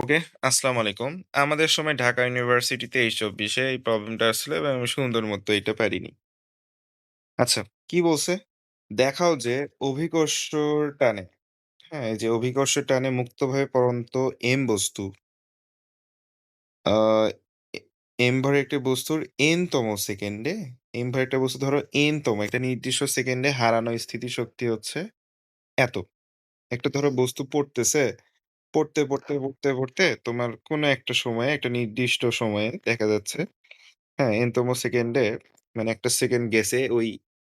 ওকে, আসসালামু আলাইকুম। আমাদের সময় ঢাকা ইউনিভার্সিটিতে এই ২৪ এ এই প্রবলেমটা আসছিল এবং আমি সুন্দর মতো এটা পারিনি। আচ্ছা, কি বলছে? দেখাও যে অভিকর্ষর টানে, হ্যাঁ? যে অভিকর্ষের টানে মুক্তভাবে পড়ন্ত এম বস্তু এম ভরের একটি বস্তুর এন তম সেকেন্ডে এম ভরের একটা বস্তু ধরো এন তম একটা নির্দিষ্ট সেকেন্ডে হারানো স্থিতিশক্তি হচ্ছে এত। একটা ধরো বস্তু পড়তেছে, পড়তে, পড়তে, পড়তে, পড়তে তোমার কোনো একটা সময়ে একটা নির্দিষ্ট সময়ে দেখা যাচ্ছে হ্যাঁ, n তম সেকেন্ডে মানে একটা সেকেন্ড গেছে ওই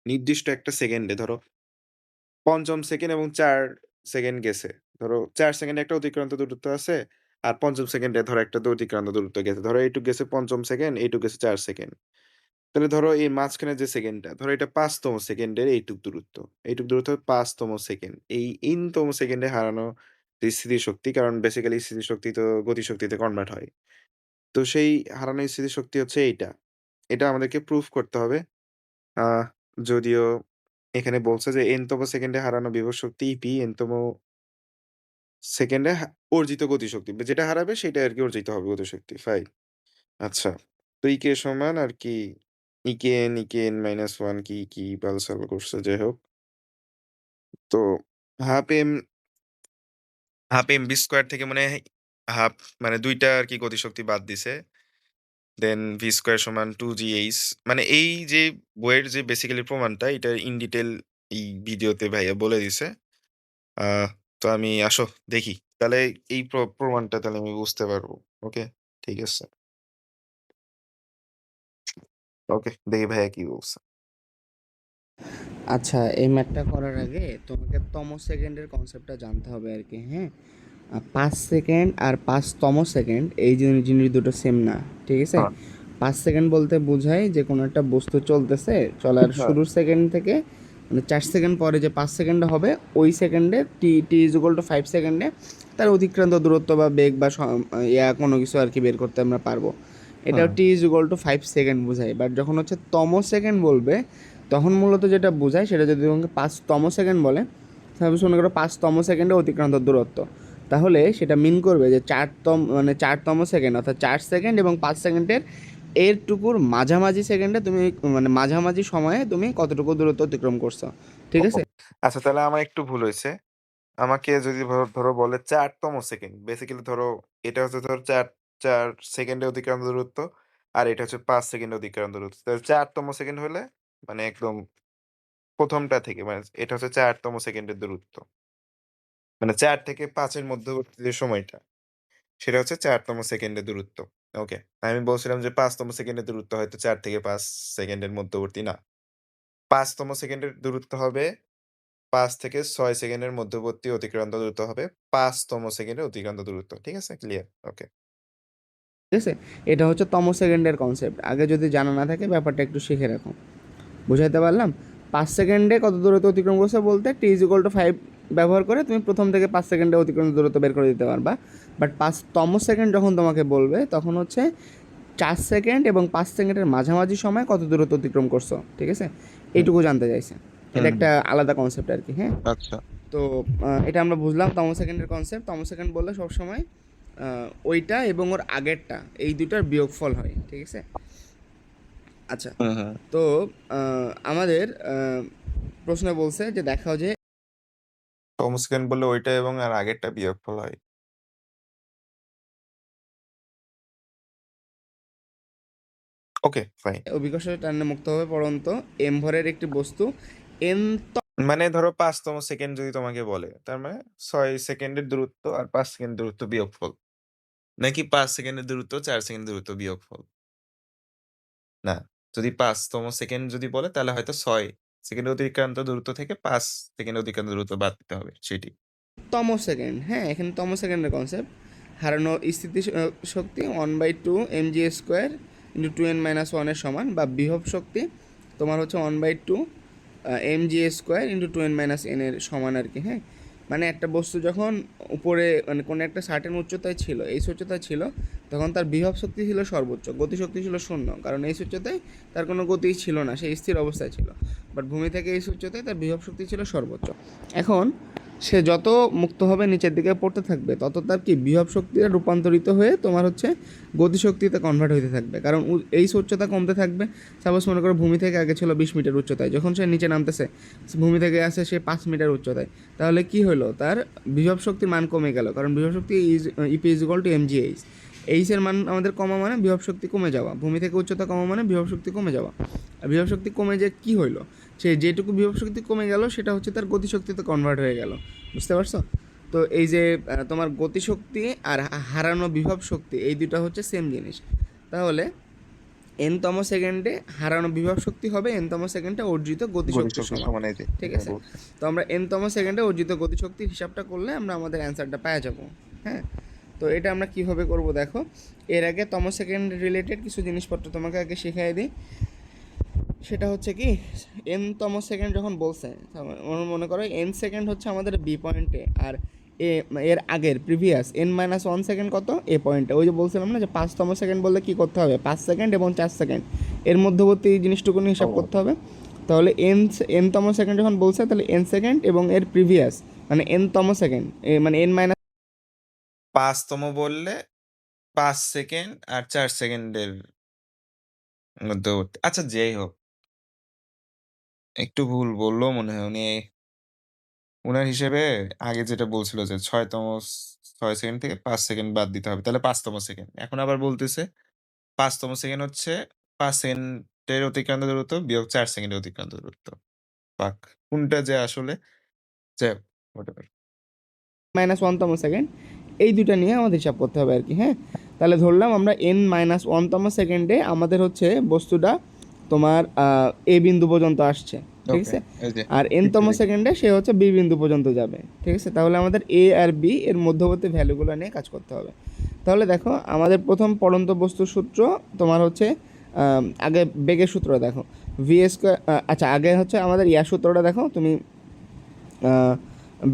নির্দিষ্ট একটা সেকেন্ডে ধরো ৫ম সেকেন্ড এবং ৪ সেকেন্ড গেছে। ধরো ৪ সেকেন্ডে একটা অতিক্রান্ত দূরত্ব আছে। আর ৫ম সেকেন্ডে ধরো একটা তো অতিক্রান্ত দূরত্ব গেছে। ধরো এইটুক গেছে ৫ম সেকেন্ড, এইটুক গেছে ৪ সেকেন্ড। তাহলে ধরো এই মাঝখানে যে সেকেন্ডটা, ধরো এটা ৫ তম সেকেন্ডের এইটুক দূরত্ব। এইটুক দূরত্ব ৫ তম সেকেন্ড। এই n তম সেকেন্ডে হারানো যে স্থিতিশক্তি কারণ বেসিক্যালি স্থিতিশক্তি তো গতিশক্তিতে কনভার্ট হয়। তো সেই হারানো স্থিতিশক্তি হচ্ছে এইটা। এটা আমাদেরকে প্রুফ করতে হবে। যদিও এখানে বলছে যে n তম সেকেন্ডে হারানো বিভব শক্তি EP n তম সেকেন্ডে অর্জিত গতিশক্তি। যেটা হারাবে সেটাই আরকি অর্জিত হবে গতিশক্তি। ফাইন। আচ্ছা। তো EK সমান আর কি EKN, EKN - 1 কি, কি বালছাল করছে যাই হোক। তো half M half M V square থেকে মনে হাফ মানে ২ টা আরকি গতিশক্তি বাদ দিছে। দেন ভি স্কয়ার সমান 2gh মানে এই যে বইয়ের যে বেসিক্যালি প্রমাণটা এটা ইন ডিটেইল এই ভিডিওতে ভাইয়া বলে দিছে। তো আমি আসো দেখি। তাহলে এই প্র প্রমাণটা তাহলে আমি বুঝতে পারব। ওকে? ঠিক আছে। ওকে, দেখি ভাইয়া কি বলছে। আচ্ছা এই ম্যাথটা করার আগে তোমাকে তম সেকেন্ডের কনসেপ্টটা জানতে হবে আর কি হ্যাঁ পাঁচ সেকেন্ড আর ৫তম সেকেন্ড এই জিনি জিনিস দুটো সেম না। ঠিক আছে? পাঁচ সেকেন্ড বলতে বোঝায় যে কোনো একটা বস্তু চলতেছে, চলার হ্যাঁ। শুরুর সেকেন্ড থেকে মানে চার সেকেন্ড পরে যে পাঁচ সেকেন্ড হবে ওই সেকেন্ডে T T is two five সেকেন্ডে তার অতিক্রান্ত দূরত্ব বা বেগ বা ইয়া কোনো কিছু আর কি বের করতে আমরা পারব। এটাও T is two five second বোঝায়। বাট যখন হচ্ছে তম সেকেন্ড বলবে তখন মূলত যেটা বোঝায় সেটা যদি তোমাকে ৫তম সেকেন্ড বলে সাপোজ মনে করো ৫তম সেকেন্ডে অতিক্রান্ত দূরত্ব। তাহলে সেটা মিন করবে যে ৪তম মানে ৪তম সেকেন্ড অর্থাৎ চার সেকেন্ড এবং পাঁচ সেকেন্ডের এরটুকুর মাঝামাঝি সেকেন্ডে তুমি মানে মাঝামাঝি সময়ে তুমি কতটুকু দূরত্ব অতিক্রম করছ। ঠিক আছে? আচ্ছা তাহলে আমার একটু ভুল হয়েছে আমাকে যদি ধরো বলে ৪ তম সেকেন্ড। বেসিক্যালি ধরো এটা হচ্ছে ধরো ৪, ৪ সেকেন্ডে অতিক্রান্ত দূরত্ব। আর এটা হচ্ছে পাঁচ সেকেন্ডে অতিক্রান্ত দূরত্ব। তাহলে ৪ তম সেকেন্ড হলে মানে একদম ১ম টা থেকে মানে এটা হচ্ছে ৪ তম সেকেন্ডের দূরত্ব। মানে ৪ থেকে ৫ এর মধ্যবর্তী যে সময়টা, সেটা হচ্ছে ৪ তম সেকেন্ডের দূরত্ব। ওকে। আমি বলছিলাম যে ৫ তম সেকেন্ডের দূরত্ব হয়তো ৪ থেকে ৫ সেকেন্ডের মধ্যবর্তী না। ৫ তম সেকেন্ডের দূরত্ব হবে ৫ থেকে ৬ সেকেন্ডের মধ্যবর্তী অতিক্রান্ত দূরত্ব হবে ৫ তম সেকেন্ডের অতিক্রান্ত দূরত্ব। ঠিক আছে? ক্লিয়ার? ওকে। ঠিক আছে? এটা হচ্ছে তম সেকেন্ডের কনসেপ্ট। আগে যদি জানা না থাকে ব্যাপারটা একটু শিখে রাখো। বুঝাইতে পারলাম? পাঁচ সেকেন্ডে কত দূরত্ব অতিক্রম করছ বলতে টি ইজ ইকুয়াল টু ৫ ব্যবহার করে তুমি প্রথম থেকে পাঁচ সেকেন্ডে অতিক্রম দূরত্ব বের করে দিতে পারবা। বাট ৫তম সেকেন্ড যখন তোমাকে বলবে তখন হচ্ছে চার সেকেন্ড এবং পাঁচ সেকেন্ডের মাঝামাঝি সময় কত দূরত্ব অতিক্রম করছ। ঠিক আছে? এইটুকু জানতে চাইছে। এটা একটা আলাদা কনসেপ্ট আর কি হ্যাঁ? আচ্ছা। তো এটা আমরা বুঝলাম তম সেকেন্ডের কনসেপ্ট। তম সেকেন্ড বললে সবসময় ওইটা এবং ওর আগেরটা এই ২ টার বিয়োগফল হয়। ঠিক আছে? আচ্ছা। হুম, হুম। তো আমাদের প্রশ্নে বলছে যে দেখাও যে তম সেকেন্ড বললে ওইটা এবং আর আগেরটা বিয়োগফল হয়। ওকে, ফাইন। অভিকর্ষের টানে মুক্তভাবে পড়ন্ত এম ভরের একটি বস্তু n ত মানে ধরো পাঁচতম সেকেন্ড যদি তোমাকে বলে, তার মানে ছয় সেকেন্ডের দূরত্ব আর পাঁচ সেকেন্ড দূরত্ব বিয়োগফল। নাকি পাঁচ সেকেন্ডের দূরত্ব চার সেকেন্ডের দূরত্ব বিয়োগফল? না। যদি ৫ তম সেকেন্ড যদি বলে তাহলে হয়তো ছয় সেকেন্ড অতিক্রান্ত দূরত্ব থেকে পাঁচ সেকেন্ড অতিক্রান্ত দূরত্ব বাদ দিতে হবে সেটি। তম সেকেন্ড, হ্যাঁ? এখানে তম সেকেন্ডের কনসেপ্ট। হারানো স্থিতি শক্তি 1/2 mg স্কয়ার ইন্টু 2n - 1 এর সমান বা বিভব শক্তি তোমার হচ্ছে 1/2 আ mg square into 2n - n এর সমান আর কি হ্যাঁ? মানে একটা বস্তু যখন উপরে মানে কোনো একটা সার্টেন উচ্চতায় ছিল, এই উচ্চতায় ছিল, তখন তার বিভব শক্তি ছিল সর্বোচ্চ। গতিশক্তি ছিল শূন্য কারণ এই উচ্চতায় তার কোনো গতি ছিল না, সে স্থির অবস্থায় ছিল। বাট ভূমি থেকে এই উচ্চতায় তার বিভব শক্তি ছিল সর্বোচ্চ। এখন সে যত মুক্ত হবে নিচের দিকে পড়তে থাকবে, তত তার কি বিভব শক্তিতে রূপান্তরিত হয়ে তোমার হচ্ছে গতিশক্তিতে কনভার্ট হতে থাকবে। কারণ এই উচ্চতা কমতে থাকবে সাপোজ মনে করো ভূমি থেকে আগে ছিল বিশ মিটার উচ্চতায়, যখন সে নিচে নামতেছে, ভূমি থেকে আসে সে পাঁচ মিটার উচ্চতায়, তাহলে কি হলো? তার বিভব শক্তির মান কমে গেল, কারণ বিভব শক্তি is EP is equal to M G H এইচের মান আমাদের কমা মানে বিভব শক্তি কমে যাওয়া, ভূমি থেকে উচ্চতা কমা মানে বিভব শক্তি কমে যাওয়া। বিভব শক্তি কমে যে কি হইল? সে যেটুকু বিভব শক্তি কমে গেল সেটা হচ্ছে তার গতিশক্তিতে কনভার্ট হয়ে গেল। বুঝতে পারছ? তো এই যে তোমার গতিশক্তি আর হারানো বিভব শক্তি এই দুটো হচ্ছে সেম জিনিস। তাহলে এনতম সেকেন্ডে হারানো বিভব শক্তি হবে এনতম সেকেন্ডে অর্জিত গতিশক্তি সমান। ঠিক আছে? তো আমরা এনতম সেকেন্ডে অর্জিত গতিশক্তির হিসাবটা করলে আমরা আমাদের অ্যান্সারটা পেয়ে যাব। হ্যাঁ? তো এটা আমরা কীভাবে করব দেখো? এর আগে তম সেকেন্ড রিলেটেড কিছু জিনিসপত্র তোমাকে আগে শিখিয়ে দিই। সেটা হচ্ছে কি এন তম সেকেন্ড যখন বলছে মনে করো এন সেকেন্ড হচ্ছে আমাদের বি পয়েন্টে আর এ এর আগের previous N minus one second কত? এ। পয়েন্টে ওই যে বলছিলাম না যে পাঁচতম সেকেন্ড বললে কী করতে হবে? পাঁচ সেকেন্ড এবং চার সেকেন্ড এর মধ্যবর্তী এই জিনিসটুকু হিসাব করতে হবে। তাহলে এন এনতম সেকেন্ড যখন বলছে তাহলে এন সেকেন্ড এবং এর প্রিভিয়াস মানে এনতম সেকেন্ড মানে এন মাইনাস পাঁচতম বললে পাঁচ সেকেন্ড আর চার সেকেন্ডের মধ্যবর্তী। আচ্ছা যেই হোক। একটু ভুল বলল মনে হয় উনি ওনার হিসেবে আগে যেটা বলছিল যে ছয়তম ছয় সেকেন্ড থেকে পাঁচ সেকেন্ড বাদ দিতে হবে, তাহলে পাঁচতম সেকেন্ড। এখন আবার বলতেছে পাঁচতম সেকেন্ড হচ্ছে পাঁচ সেকেন্ডের অতিক্রান্ত দূরত্ব বিয়োগ চার সেকেন্ডের অতিক্রান্ত দূরত্ব। পাক কোনটা যে আসলে যাই হোক. মাইনাস ওয়ানতম সেকেন্ড, এই দুটা নিয়ে আমাদের হিসাব করতে হবে আর কি হ্যাঁ? তাহলে ধরলাম আমরা এন মাইনাস ওয়ানতম সেকেন্ডে আমাদের হচ্ছে বস্তুটা তোমার এ বিন্দু পর্যন্ত আসছে ঠিক আছে? আর এনতম। সেকেন্ডে সে হচ্ছে বি বিন্দু পর্যন্ত যাবে ঠিক আছে? তাহলে আমাদের এ আর বি এর মধ্যবর্তী ভ্যালুগুলো নিয়ে কাজ করতে হবে। তাহলে দেখো আমাদের প্রথম পড়ন্ত বস্তুর সূত্র তোমার হচ্ছে আগে বেগের সূত্র দেখো। ভি স্কোয়ার আচ্ছা আগে হচ্ছে আমাদের ইয়া সূত্রটা দেখো তুমি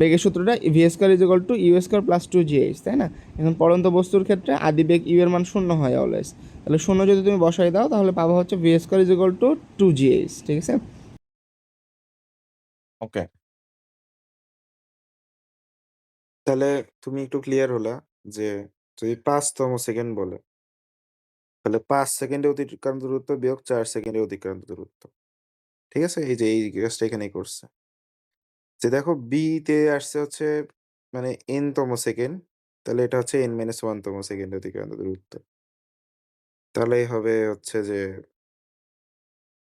বেগের সূত্রটা V square is equal to U square plus two G H তাই না? এখন পড়ন্ত বস্তুর ক্ষেত্রে আদি বেগ ইউ এর মান শূন্য হয় অলওয়েজ তাহলে শূন্য যদি তুমি বসাই দাও, তাহলে পাবো হচ্ছে V square is equal to two G H ঠিক আছে? ওকে তাহলে তুমি একটু ক্লিয়ার হলা যে যদি পাঁচতম সেকেন্ড বলে, তাহলে পাঁচ সেকেন্ডে অতিক্রান্ত দূরত্ব বিয়োগ চার সেকেন্ডে অতিক্রান্ত দূরত্ব, ঠিক আছে? এই যে, এই কাজটা এখানেই করছে। যে দেখো বি তে আসছে হচ্ছে মানে এন তম সেকেন্ড তাহলে এটা হচ্ছে এন মাইনাস ওয়ান তম সেকেন্ডে অতিক্রান্ত দূরত্ব। তাহলে হবে হচ্ছে যে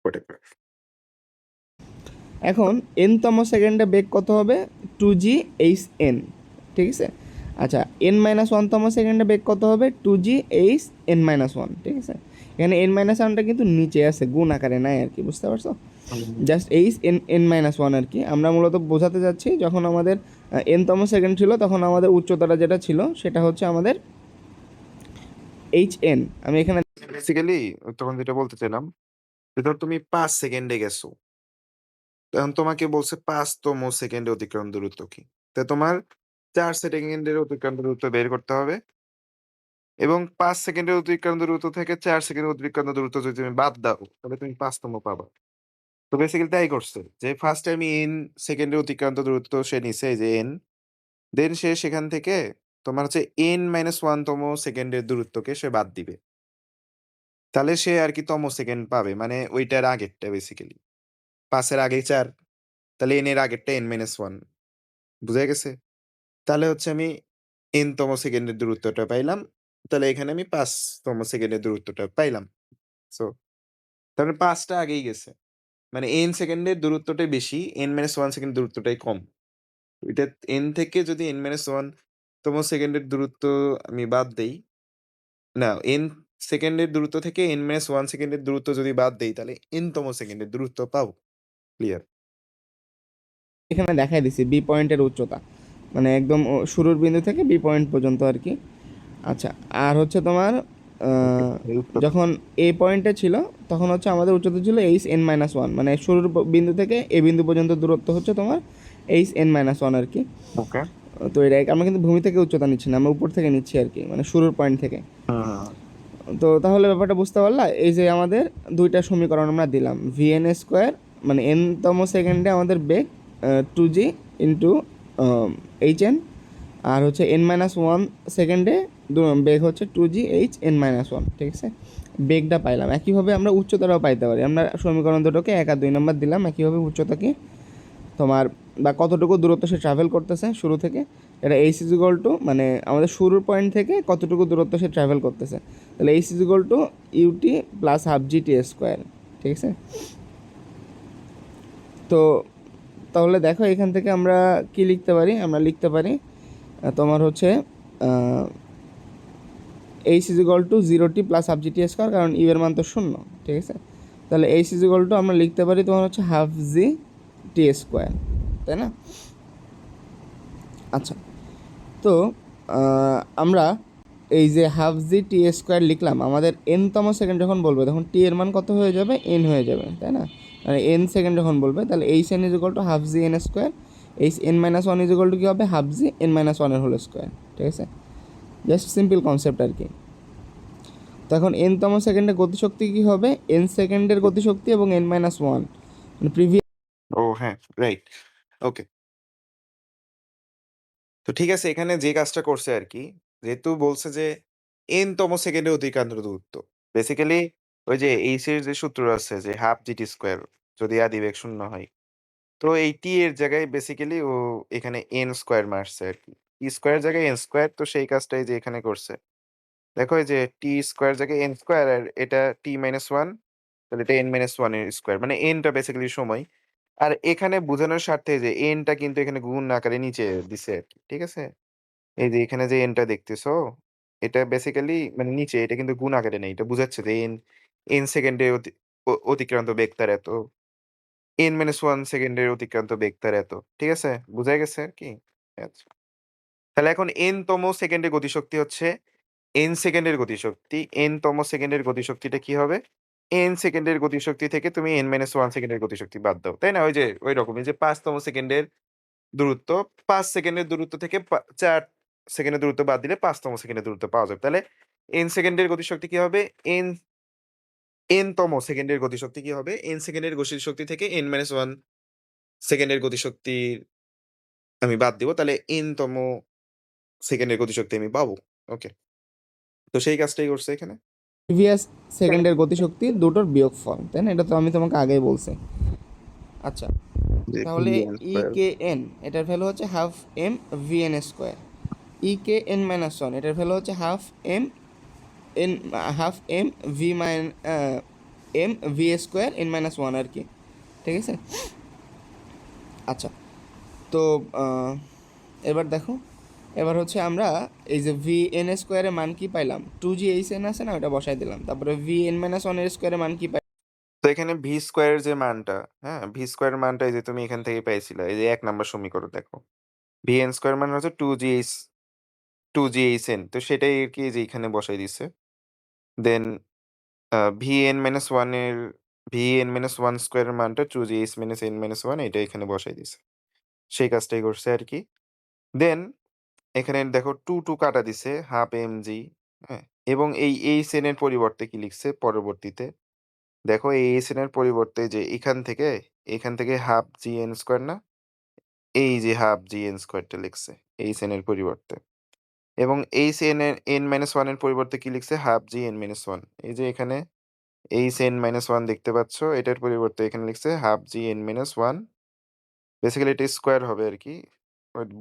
whatever. এখন এনতম সেকেন্ডে বেগ কত হবে? টু জি এইচ এন ঠিক আছে? আচ্ছা এন মাইনাস ওয়ানতম সেকেন্ডে বেগ কত হবে? Two G H N minus one ঠিক আছে? এখানে এন মাইনাস ওয়ানটা কিন্তু নিচে আছে গুণ আকারে নাই আর কি বুঝতে পারছ? Just H N N minus one আর কি। আমরা মূলত বোঝাতে যাচ্ছি যখন আমাদের এনতম সেকেন্ড ছিল তখন আমাদের উচ্চতাটা যেটা ছিল সেটা হচ্ছে আমাদের এইচ এন আমি এখানে বেসিক্যালি তখন যেটা বলতে চাইলাম যে, ধর তুমি পাঁচ সেকেন্ডে গেছো। তখন তোমাকে বলছে পাঁচতম সেকেন্ডে অতিক্রান্ত দূরত্ব কি? তা তোমার চার সেকেন্ডের অতিক্রান্ত দূরত্ব বের করতে হবে এবং পাঁচ সেকেন্ডের অতিক্রান্ত দূরত্ব থেকে চার সেকেন্ডের অতিক্রান্ত দূরত্ব যদি তুমি বাদ দাও, তাহলে তুমি পাঁচতম পাবা। তো বেসিক্যালি তাই করছে যে ফার্স্ট আমি এন সেকেন্ডের অতিক্রান্ত দূরত্ব সে নিছে যে এন দেন সে সেখান থেকে তোমার হচ্ছে এন মাইনাস ওয়ান তম সেকেন্ডের দূরত্বকে সে বাদ দিবে। তাহলে সে আর কি তম সেকেন্ড পাবে। মানে ওইটার আগেরটা বেসিক্যালি পাঁচের আগে চার। তাহলে এন এর আগেরটা এন মাইনাস ওয়ান বুঝা গেছে? তাহলে হচ্ছে আমি এন তম সেকেন্ডের দূরত্বটা পাইলাম। তাহলে এখানে আমি পাঁচ তম সেকেন্ডের দূরত্বটা পাইলাম। সো তারপরে পাঁচটা আগেই গেছে। মানে এন সেকেন্ডের দূরত্বটাই বেশি এন মাইনাস ওয়ান সেকেন্ড দূরত্বটাই কম। এটা এন থেকে যদি এন মাইনাস ওয়ান তম সেকেন্ডের দূরত্ব আমি বাদ দেই, না এন সেকেন্ডের দূরত্ব থেকে এন মাইনাস ওয়ান সেকেন্ডের দূরত্ব যদি বাদ দেই তাহলে এন তম সেকেন্ডের দূরত্ব পাবো। ক্লিয়ার এখানে দেখাই দিছি বি পয়েন্টের উচ্চতা। মানে একদম শুরুর বিন্দু থেকে বি পয়েন্ট পর্যন্ত আর কি আচ্ছা আর হচ্ছে তোমার যখন এ পয়েন্টে ছিল তখন হচ্ছে আমাদের উচ্চতা ছিল এইচ এন মাইনাস ওয়ান মানে শুরুর বিন্দু থেকে এ বিন্দু পর্যন্ত দূরত্ব হচ্ছে তোমার এইচ এন মাইনাস ওয়ান আর কি তো এটা আমরা কিন্তু ভূমি থেকে উচ্চতা নিচ্ছি না আমরা উপর থেকে নিচ্ছি আর কি মানে শুরুর পয়েন্ট থেকে। তো তাহলে ব্যাপারটা বুঝতে পারলা? এই যে আমাদের দুইটা সমীকরণ আমরা দিলাম। ভি এন স্কোয়ার মানে এনতম সেকেন্ডে আমাদের বেগ two G into H N আর হচ্ছে এন মাইনাস ওয়ান সেকেন্ডে বেগ হচ্ছে two G H N minus one ঠিক আছে? বেগটা পাইলাম। একইভাবে আমরা উচ্চতাটাও পাইতে পারি। আমরা সমীকরণ দুটোকে এক আর দুই নম্বর দিলাম। একইভাবে উচ্চতা কি? তোমার বা কতটুকু দূরত্ব সে ট্রাভেল করতেছে শুরু থেকে, এটা এইচ ইজ ইকুয়াল টু মানে আমাদের শুরুর পয়েন্ট থেকে কতটুকু দূরত্ব সে ট্রাভেল করতেছে। তাহলে H is equal to UT plus half G T square ঠিক আছে? তো তাহলে দেখো এখান থেকে আমরা কি লিখতে পারি? আমরা লিখতে পারি তোমার হচ্ছে H is equal to zero T plus half G T square কারণ ইউ এর মান তো শূন্য, ঠিক আছে? তাহলে এইচ ইজ ইকুয়াল টু আমরা লিখতে পারি তোমার হচ্ছে হাফ জি টি স্কোয়ার, তাই না? আচ্ছা তো আমরা এই যে হাফ জি টি স্কোয়ার লিখলাম, আমাদের এনতম সেকেন্ড যখন বলবে, তখন টি এর মান কত হয়ে যাবে? এন হয়ে যাবে, তাই না? মানে এন সেকেন্ড যখন বলবে, তাহলে H N is to half G N square H N minus one is to কী হবে? হাফ জি এন মাইনাস ওয়ানের হোল স্কোয়ার ঠিক আছে? জাস্ট সিম্পল কনসেপ্ট আর কি। তো এখন এনতম সেকেন্ডে গতিশক্তি কী হবে? এন সেকেন্ডের গতিশক্তি এবং এন মাইনাস ওয়ান মানে প্রিভিয়াস হ্যাঁ রাইট ওকে তো ঠিক আছে, এখানে যে কাজটা করছে আর কি যেহেতু বলছে যে এন তম সেকেন্ডে অতিক্রান্ত দূরত্ব। বেসিক্যালি ওই যে এইচ এর যে সূত্র আছে যে হাফ জিটি স্কোয়ার যদি আদিবেগ শূন্য হয়। তো এই টি এর জায়গায় বেসিক্যালি ও এখানে এন স্কোয়ার মারছে আর কি টি স্কোয়ার জায়গায় এন স্কোয়ার তো সেই কাজটাই যে এখানে করছে। দেখো যে টি স্কোয়ার জায়গায় এন স্কোয়ার আর এটা টি মাইনাস ওয়ান তাহলে এটা এন মাইনাস ওয়ানের স্কোয়ার মানে এনটা বেসিক্যালি সময়। আর এখানে বোঝানোর স্বার্থে যে এনটা কিন্তু এখানে গুণ আকারে নিচে দিছে ঠিক আছে? এই যে, এখানে যে এনটা দেখতেছো, এটা বেসিক্যালি মানে নিচে, এটা কিন্তু গুণ আকারে নেই। এটা বুঝাচ্ছে যে এন এন সেকেন্ডে অতিক্রান্ত বেগ এত। এন মাইনাস ওয়ান সেকেন্ডের অতিক্রান্ত বেগ তার এত, ঠিক আছে? বুঝা গেছে আর কি আচ্ছা তাহলে এখন এন তম সেকেন্ডের গতিশক্তি হচ্ছে এন সেকেন্ডের গতিশক্তি। এন তম সেকেন্ডের গতিশক্তিটা কি হবে? এন সেকেন্ডের গতিশক্তি থেকে তুমি এন মাইনাস ওয়ান সেকেন্ডের গতিশক্তি বাদ দাও, তাই না? ওই যে, ওই রকমই যে পাঁচতম সেকেন্ডের দূরত্ব, পাঁচ সেকেন্ডের দূরত্ব থেকে চার সেকেন্ডের দূরত্ব বাদ দিলে পাঁচতম সেকেন্ডের দূরত্ব পাওয়া যাবে। তাহলে এন সেকেন্ডের গতিশক্তি কি হবে? এন এন তম সেকেন্ডের গতিশক্তি কি হবে? এন সেকেন্ডের গতিশক্তি থেকে এন মাইনাস ওয়ান সেকেন্ডের গতিশক্তির আমি বাদ দিব, তাহলে এন তম সেকেন্ডের গতিশক্তি আমি পাবো। ওকে তো সেই কাজটাই করছে এখানে। প্রিভিয়াস সেকেন্ডের গতিশক্তি দুটোর বিয়োগফল তাই না? এটা তো আমি তোমাকে আগেই বলছি। আচ্ছা তাহলে ই কে এন এটার ভ্যালু হচ্ছে half M V N square E K N minus one এটার ভ্যালু হচ্ছে half M N half M V minus M V square N minus one আর কি। ঠিক আছে? আচ্ছা তো এবার দেখো। এবার হচ্ছে আমরা এই যে ভি এন স্কোয়ারের মান কি পাইলাম? টু জি এইচ এন আছে না? ওটা বসাই দিলাম। তারপরে ভি এন মাইনাস ওয়ানের স্কোয়ারের মান কি পাই তো এখানে ভি স্কোয়ারের যে মানটা হ্যাঁ? ভি স্কোয়ারের মানটা এই যে তুমি এখান থেকে পাইছিলে এই যে এক নাম্বার সমীকরণ দেখো। ভি এন স্কোয়ার মান হচ্ছে two G H two G H N তো সেটাই আর কি যে এখানে বসাই দিচ্ছে দেন ভি এন মাইনাস ওয়ানের ভি এন মাইনাস ওয়ান স্কোয়ারের মানটা two G H minus N minus one এটা এখানে বসাই দিছে। সেই কাজটাই করছে আর কি। দেন এখানে দেখো টু টু কাটা দিছে হাফ এম জি হ্যাঁ? এবং এই এইচ এন এর পরিবর্তে কি লিখছে পরবর্তীতে? দেখো এই এইচ এন এর পরিবর্তে যে এখান থেকে এখান থেকে হাফ জি এন স্কোয়ার না? এই যে হাফ জি এন স্কোয়ারটা লিখছে এইচ এন এর পরিবর্তে। এবং এইচ এন এর এন মাইনাস ওয়ানের পরিবর্তে কি লিখছে? Half G N minus one এই যে এখানে এইচ এন মাইনাস ওয়ান দেখতে পাচ্ছ, এটার পরিবর্তে এখানে লিখছে half G N minus one basically এটা স্কোয়ার হবে আর কি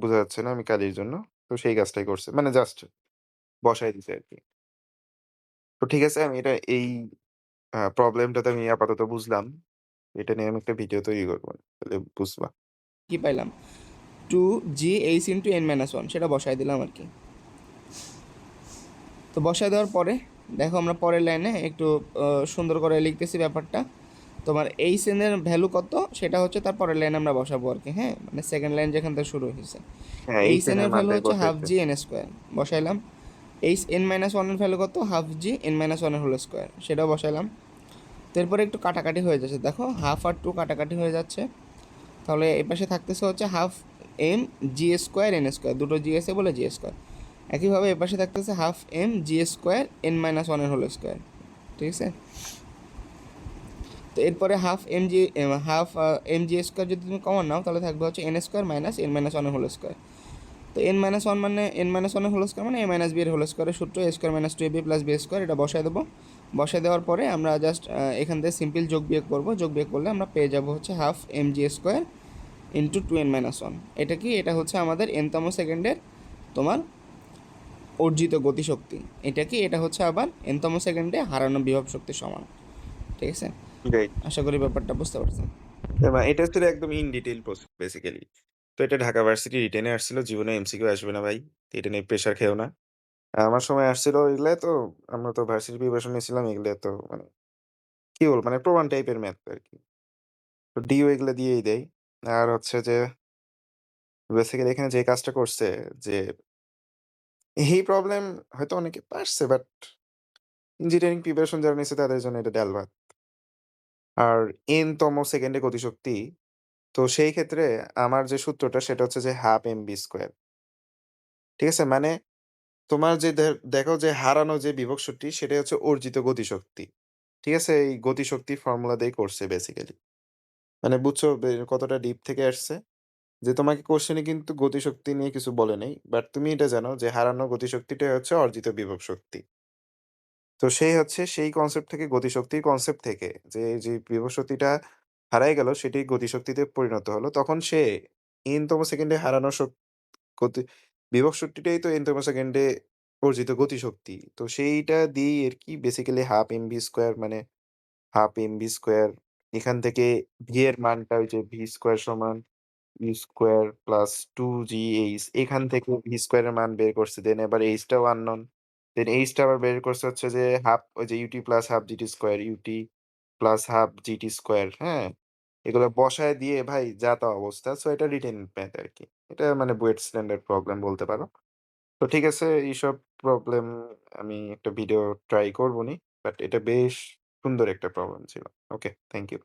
বোঝা যাচ্ছে না আমি কালির জন্য। তো সেই কাজটাই করছে। মানে জাস্ট বসাই দিছে আর কি তো ঠিক আছে, আমি এটা এই প্রবলেমটাতে আমি আপাতত বুঝলাম। এটা নিয়ে আমি একটা ভিডিও তৈরি করব, তাহলে বুঝবা। কি পাইলাম? Two G H into N minus one সেটা বসাই দিলাম আর কি তো বসাই দেওয়ার পরে, দেখো আমরা পরের লাইনে একটু সুন্দর করে লিখতেছি ব্যাপারটা। তোমার এই সেনের ভ্যালু কত? সেটা হচ্ছে তার পরের লাইনে আমরা বসাবো আর কি হ্যাঁ? মানে সেকেন্ড লাইন যেখান থেকে শুরু হয়েছে। হ্যাঁ এই সেনের ভ্যালু হচ্ছে হাফ জি এন স্কোয়ার বসাইলাম। এইচ এন মাইনাস ওয়ানের ভ্যালু কত? হাফ জি এন মাইনাস ওয়ানের হোল স্কোয়ার সেটাও বসাইলাম। তারপরে একটু কাটাকাটি হয়ে যাচ্ছে। দেখো হাফ আর টু কাটাকাটি হয়ে যাচ্ছে। তাহলে এই পাশে থাকতেছে হচ্ছে half M G square N square দুটো জি এসে বলে জি স্কোয়ার একইভাবে এ পাশে থাকতেছে half M G square N minus ওয়ানের হোল স্কোয়ার ঠিক আছে? তো এরপরে half M G half M G square যদি তুমি কমন নাও, তাহলে থাকবে হচ্ছে N square minus N minus ওয়ানের হোল স্কোয়ার তো এন মাইনাস ওয়ান মানে এন মাইনাস ওয়ানের হোল স্কোয়ার মানে এ মাইনাস বি এর হোল স্কোয়ারের সূত্র A square minus two A B plus B square এটা বসায় দেবো। বসায় দেওয়ার পরে আমরা জাস্ট এখান থেকে সিম্পল যোগ বিয়োগ করব। যোগ বিয়োগ করলে আমরা পেয়ে যাব হচ্ছে half M G square into two N minus one এটা কি? এটা হচ্ছে আমাদের এনতম সেকেন্ডের তোমার অর্জিত গতিশক্তি। এটা কি? এটা হচ্ছে আবার এনতম সেকেন্ডে হারানো বিভব শক্তির সমান। ঠিক আছে? আশা করি ব্যাপারটা বুঝতে পারছেন এবা এটা ছিল একদম ইন ডিটেইল প্রসেস বেসিক্যালি। তো এটা ঢাকা ভার্সিটি রিটেনে আসছিল। জীবনে এমসিকিউ আসবে না ভাই। তো এটা নিয়ে প্রেশার খেও না। আমার সময় আসছিল এগুলো তো আমরা তো ভার্সিটি প্রিপারেশন নিয়েছিলাম এগুলা তো মানে কি বলব মানে প্রমাণ টাইপের ম্যাথ আর কি তো ডিও এগুলো দিয়েই দেয়। আর হচ্ছে যে বেসিক্যালি এখানে যে কাজটা করছে যে এই প্রবলেম হয়তো অনেকে পারছে বাট ইঞ্জিনিয়ারিং প্রিপারেশন যারা নিছে তাদের জন্য এটা ডাল ভাত। আর n তম সেকেন্ডে গতিশক্তি তো সেই ক্ষেত্রে আমার যে সূত্রটা সেটা হচ্ছে যে হাফ এমভি স্কয়ার। ঠিক আছে? মানে তোমার যে দেখো যে হারানো যে বিভব শক্তি সেটাই হচ্ছে অর্জিত গতিশক্তি। ঠিক আছে? এই গতিশক্তির ফর্মুলা দিয়েই করছে বেসিক্যালি। মানে বুঝছ কতটা ডিপ থেকে আসছে? যে তোমাকে কোয়েশ্চেনে কিন্তু গতিশক্তি নিয়ে কিছু বলে নাই। বাট তুমি এটা জানো যে হারানো গতিশক্তিটাই হচ্ছে অর্জিত বিভব শক্তি। তো সেই হচ্ছে সেই কনসেপ্ট থেকে গতিশক্তির কনসেপ্ট থেকে যে, যে বিভব শক্তিটা হারায় গেল সেটি গতিশক্তিতে পরিণত হলো। তখন সে n তম সেকেন্ডে হারানো শক গতি তো n তম সেকেন্ডে অর্জিত গতিশক্তি। তো সেইটা দিয়েই আরকি বেসিক্যালি হাফ এমভি স্কয়ার মানে হাফ এমভি স্কয়ার এখান থেকে v এর মানটা ওই যে স্কয়ার সমান u স্কয়ার প্লাস 2gh এখান থেকে স্কয়ার এর মান বের করছে। দেন এবার h টাও। দেন h টা আবার বের করছে হচ্ছে যে হাফ ওই যে UT plus half gt square UT plus half gt square হ্যাঁ? এগুলো বসায় দিয়ে ভাই যা তা অবস্থা। সো এটা রিটেন ম্যাথ আরকি। এটা মানে বুয়েট স্ট্যান্ডার্ড প্রবলেম বলতে পারো। তো ঠিক আছে এইসব প্রবলেম আমি একটা ভিডিও ট্রাই করব নি বাট এটা বেশ সুন্দর একটা প্রবলেম ছিল। Okay, thank you.